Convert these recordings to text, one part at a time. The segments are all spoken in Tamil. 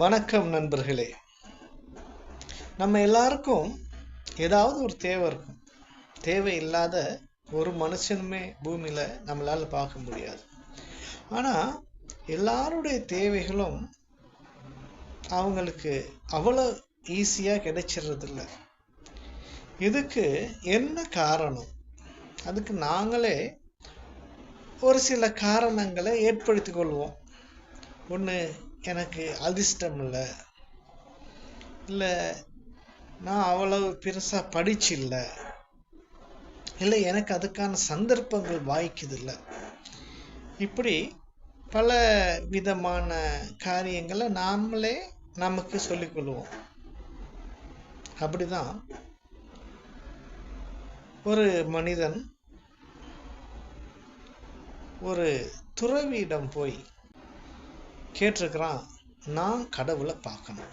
வணக்கம் நண்பர்களே. நம்ம எல்லாருக்கும் ஏதாவது ஒரு தேவை இருக்கும். தேவை இல்லாத ஒரு மனுஷனுமே பூமியில் நம்மளால் பார்க்க முடியாது. ஆனால் எல்லாருடைய தேவைகளும் அவங்களுக்கு அவ்வளோ ஈஸியாக கிடைச்சிடுறதில்ல. இதுக்கு என்ன காரணம்? அதுக்கு நாங்களே ஒரு சில காரணங்களை ஏற்படுத்தி கொள்வோம். ஒன்று எனக்கு அதிர்ஷ்டம் இல்லை. இல்லை நான் அவ்வளவு பெருசாக படிச்சு இல்லை. இல்லை எனக்கு அதுக்கான சந்தர்ப்பங்கள் வாய்க்குதில்லை இப்படி பல விதமான காரியங்களை நாமளே நமக்கு சொல்லிக்கொள்வோம் அப்படிதான். ஒரு மனிதன் ஒரு துறவியிடம் போய் கேட்டிருக்கிறான் நான் கடவுளை பார்க்கணும்.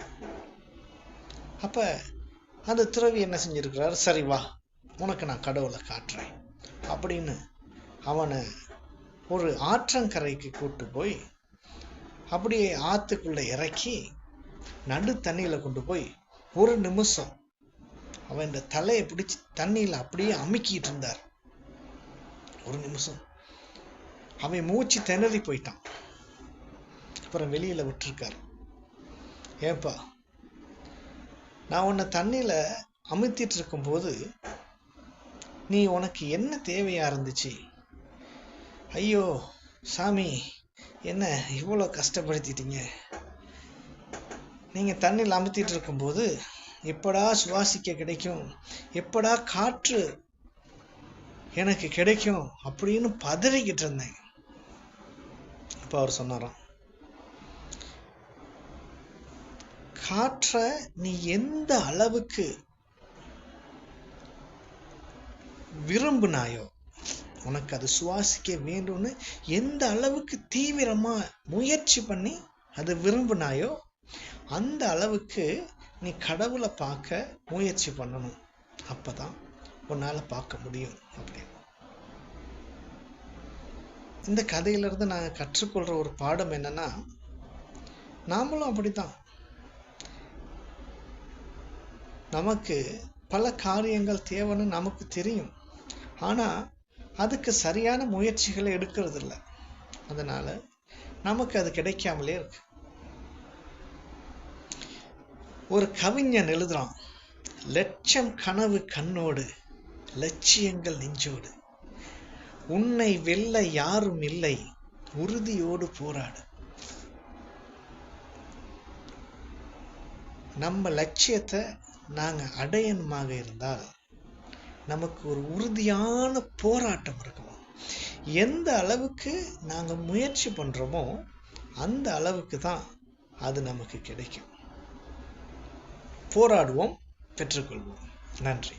அப்ப அந்த துறவி என்ன செஞ்சிருக்கிறார்? சரி வா உனக்கு நான் கடவுளை காட்டுறேன். அப்படின்னு அவனை ஒரு ஆற்றங்கரைக்கு கூட்டு போய் அப்படியே ஆத்துக்குள்ள இறக்கி நடு தண்ணியில கொண்டு போய் ஒரு நிமிஷம் அவன் இந்த தலையை பிடிச்சி தண்ணியில அப்படியே அமுக்கிட்டு இருந்தார். ஒரு நிமிஷம். அவன் மூச்சு திணறி போயிட்டான். அப்புறம் வெளியில் விட்டுருக்காரு. ஏப்பா நான் உன்னை தண்ணியில் அமுத்திட்டு இருக்கும்போது நீ உனக்கு என்ன தேவையாக இருந்துச்சு? ஐயோ சாமி என்ன இவ்வளோ கஷ்டப்படுத்திட்டீங்க? நீங்கள் தண்ணியில் அமுத்திட்டு இருக்கும்போது எப்படா சுவாசிக்க கிடைக்கும்? எப்படா காற்று எனக்கு கிடைக்கும்? அப்படின்னு பதறிக்கிட்டு இருந்தேன். இப்போ அவர் சொன்னாராம். காற்றை நீ எந்த அளவுக்கு விரும்பினாயோ உனக்கு அது சுவாசிக்க வேண்டும்னு எந்த அளவுக்கு தீவிரமா முயற்சி பண்ணி அதை விரும்பினாயோ அந்த அளவுக்கு நீ கடவுளை பார்க்க முயற்சி பண்ணணும். அப்போதான் உன்னால பார்க்க முடியும் அப்படின்னு. இந்த கதையிலிருந்து நான் கற்றுக்கொள்ற ஒரு பாடம் என்னன்னா நாமளும் அப்படித்தான். நமக்கு பல காரியங்கள் தேவைன்னு நமக்கு தெரியும். ஆனா அதுக்கு சரியான முயற்சிகளை எடுக்கிறது இல்லை அதனால நமக்கு அது கிடைக்காமலே இருக்கு. ஒரு கவிஞன் எழுதுறான் லட்சம் கனவு கண்ணோடு லட்சியங்கள் நெஞ்சோடு. உன்னை வெல்ல யாரும் இல்லை உறுதியோடு போராடு. நம்ம லட்சியத்தை நாங்கள் அடையணுமாக இருந்தால் நமக்கு ஒரு உறுதியான போராட்டம் இருக்கணும். எந்த அளவுக்கு நாங்கள் முயற்சி பண்ணுறோமோ அந்த அளவுக்கு தான் அது நமக்கு கிடைக்கும். போராடுவோம் பெற்றுக்கொள்வோம். நன்றி.